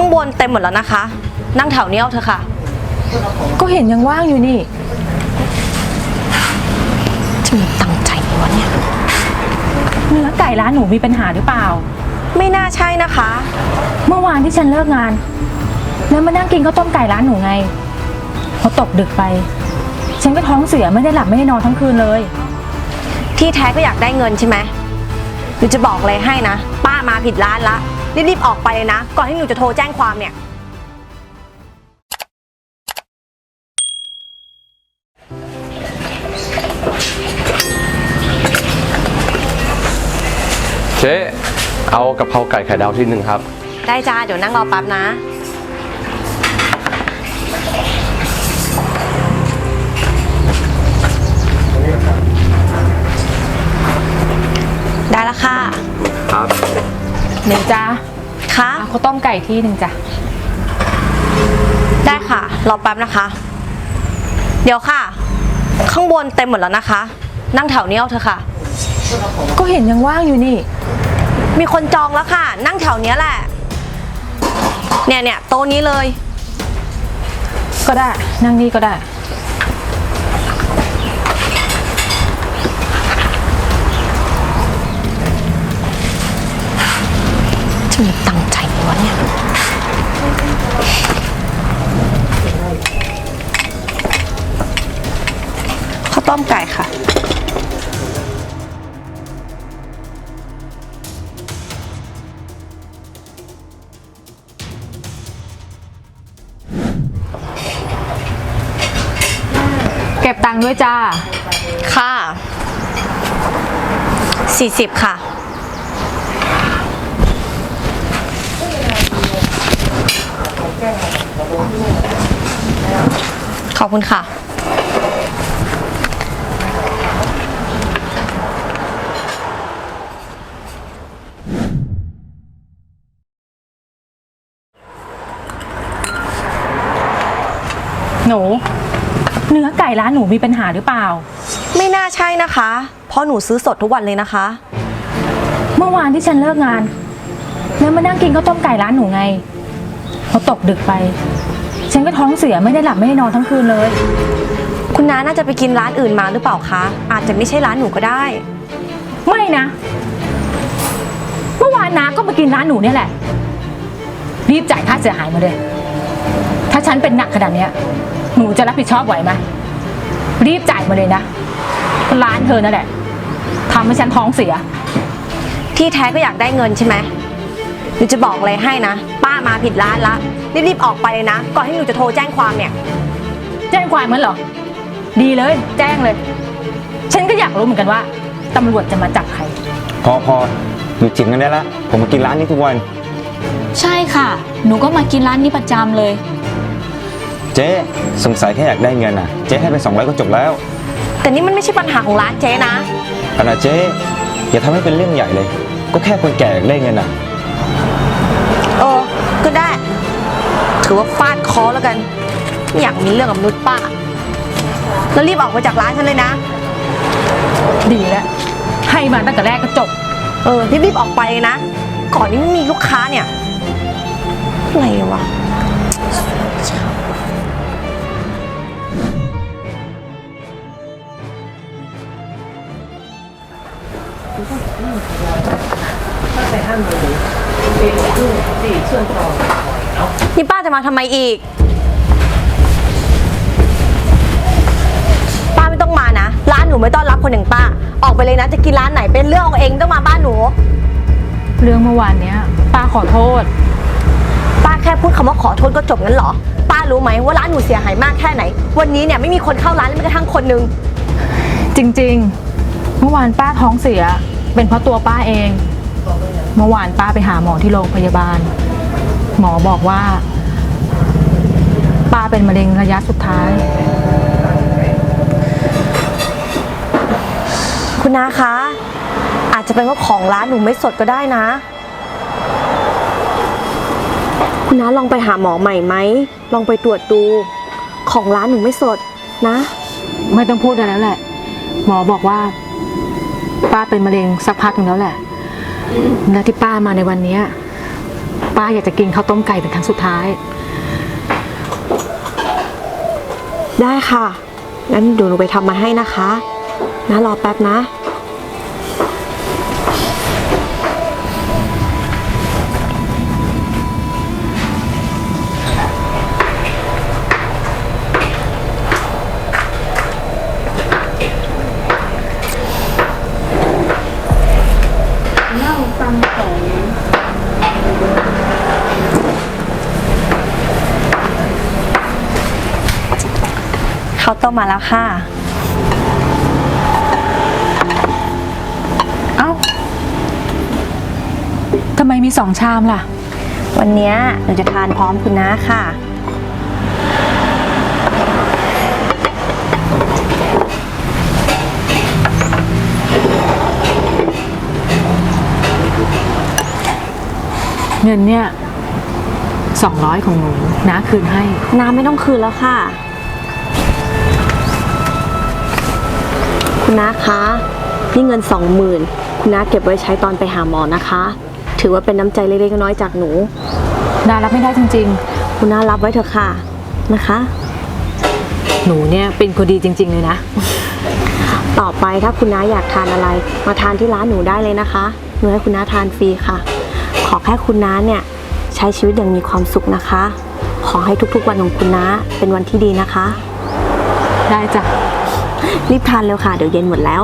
ข้างบนเต็มหมดแล้วนะคะ นั่งแถวนี้เอาเถอะค่ะ ก็เห็นยังว่างอยู่นี่ จะมีตังใจไหมวะเนี่ย เนื้อไก่ร้านหนูมีปัญหาหรือเปล่า ไม่น่าใช่นะคะ เมื่อวานที่ฉันเลิกงาน แล้วมานั่งกินข้าวต้มไก่ร้านหนูไงพอตกดึกไป ฉันก็ท้องเสียไม่ได้หลับไม่ได้นอนทั้งคืนเลย ที่แท้ก็อยากได้เงินใช่ไหมหนูจะบอกอะไรให้นะ ป้ามาผิดร้านละ รีบๆออกไปเลยนะ ก่อนที่หนูจะโทรแจ้งความเนี่ย เจ๊เอากะเพราไก่ไข่ดาวที่หนึ่งครับ ได้จ้า เดี๋ยวนั่งรอแป๊บนะ หนึ่งจ้าค่ะเอาข้าวต้มไก่ที่หนึ่งจ้ะได้ค่ะรอแป๊บนะคะ เดี๋ยวค่ะ ข้างบนเต็มหมดแล้วนะคะ นั่งแถวนี้เอาเถอะค่ะ ก็เห็นยังว่างอยู่นี่ มีคนจองแล้วค่ะ นั่งแถวเนี้ยแหละ เนี่ยเนี่ยโต๊ะนี้เลย ก็ได้ นั่งนี่ก็ได้ จะมีตังใจไหมวะเนี่ย ข้าวต้มไก่ค่ะ เก็บตังค์ด้วยจ้า ค่ะ 40 ค่ะ ขอบคุณค่ะ หนู เนื้อไก่ร้านหนูมีปัญหาหรือเปล่า ไม่น่าใช่นะคะ เพราะหนูซื้อสดทุกวันเลยนะคะ เมื่อวานที่ฉันเลิกงาน แล้วมานั่งกินข้าวต้มไก่ร้านหนูไงพอตกดึกไป ฉันก็ท้องเสียไม่ได้หลับไม่ได้นอนทั้งคืนเลย คุณน้าน่าจะไปกินร้านอื่นมาหรือเปล่าคะ อาจจะไม่ใช่ร้านหนูก็ได้ ไม่นะ เมื่อวานน้าก็มากินร้านหนูเนี่ยแหละ รีบจ่ายค่าเสียหายมาเลย ถ้าฉันเป็นหนักขนาดเนี้ย หนูจะรับผิดชอบไหวไหมรีบจ่ายมาเลยนะร้านเธอนั่นแหละทำให้ฉันท้องเสีย ที่แท้ก็อยากได้เงินใช่ไหม หนูจะบอกอะไรให้นะ ป้ามาผิดร้านละ รีบๆออกไปเลยนะ ก่อนที่หนูจะโทรแจ้งความเนี่ย แจ้งความมันเหรอ ดีเลย แจ้งเลย ฉันก็อยากรู้เหมือนกันว่าตำรวจจะมาจับใคร พอพอหยุดจิบกันได้ละ ผมมากินร้านนี้ทุกวัน ใช่ค่ะ หนูก็มากินร้านนี้ประจำเลย เจ๊สงสัยแค่อยากได้เงินอะ เจ๊ให้ไป200ก็จบแล้วแต่นี่มันไม่ใช่ปัญหาของร้านเจ๊นะขนาดเจ๊อย่าทำให้เป็นเรื่องใหญ่เลย ก็แค่คนแก่อยากได้เงินอะ ถือว่าฟาดเคอแล้วกันไม่อยากมีเรื่องกับมนุษย์ป้า แล้วรีบออกไปจากร้านฉันเลยนะ ดีแล้ว ให้มาตั้งแต่แรกก็จบ เออรีบๆออกไปเลยนะ ก่อนที่ไม่มีลูกค้าเนี่ยอะไรวะ นี่ป้าจะมาทำไมอีก ป้าไม่ต้องมานะ ร้านหนูไม่ต้อนรับคนอย่างป้า ออกไปเลยนะ จะกินร้านไหนเป็นเรื่องของเองไม่ต้องมาบ้านหนู เรื่องเมื่อวานเนี้ยป้าขอโทษ ป้าแค่พูดคำว่าขอโทษก็จบงั้นเหรอ ป้ารู้ไหมว่าร้านหนูเสียหายมากแค่ไหน วันนี้เนี่ยไม่มีคนเข้าร้านเลยแม้กระทั่งคนนึง จริงๆ เมื่อวานป้าท้องเสีย เป็นเพราะตัวป้าเอง เมื่อวานป้าไปหาหมอที่โรงพยาบาล หมอบอกว่า ป้าเป็นมะเร็งระยะสุดท้าย คุณนาคะ อาจจะเป็นว่าของร้านหนูไม่สดก็ได้นะ คุณน้าลองไปหาหมอใหม่ไหม ลองไปตรวจดู ของร้านหนูไม่สดนะ ไม่ต้องพูดอะไรแล้วแหละ หมอบอกว่า ป้าเป็นมะเร็งสักพักหนึ่งแล้วแหละ และที่ป้ามาในวันเนี้ย ป้าอยากจะกินข้าวต้มไก่เป็นครั้งสุดท้าย ได้ค่ะ งั้นเดี๋ยวหนูไปทำมาให้นะคะนะรอแป๊บนะ เขาว ต้มมาแล้วค่ะ เอ้าทำไมมีสองชามล่ะ วันเนี้ยหนูจะทานพร้อมคุณน้าค่ะ เงินเนี่ยสองร้อยของหนูนะคืนให้ น้ำไม่ต้องคืนแล้วค่ะ คุณน้าคะ นี่เงินสองหมื่นคุณน้าเก็บไว้ใช้ตอนไปหาหมอนะคะ ถือว่าเป็นน้ำใจเล็กๆน้อยๆจากหนู นารับไม่ได้จริง คุณน้ารับไว้เถอะค่ะนะคะ ๆ หนูเนี่ยเป็นคนดีจริง ๆ เลยนะ ต่อไปถ้าคุณน้าอยากทานอะไร มาทานที่ร้านหนูได้เลยนะคะหนูให้คุณน้าทานฟรีค่ะ ขอแค่คุณน้าเนี่ยใช้ชีวิตอย่างมีความสุขนะคะ ขอให้ทุกๆวันของคุณน้าเป็นวันที่ดีนะคะ ได้จ้ะ รีบทานเร็วค่ะ เดี๋ยวเย็นหมดแล้ว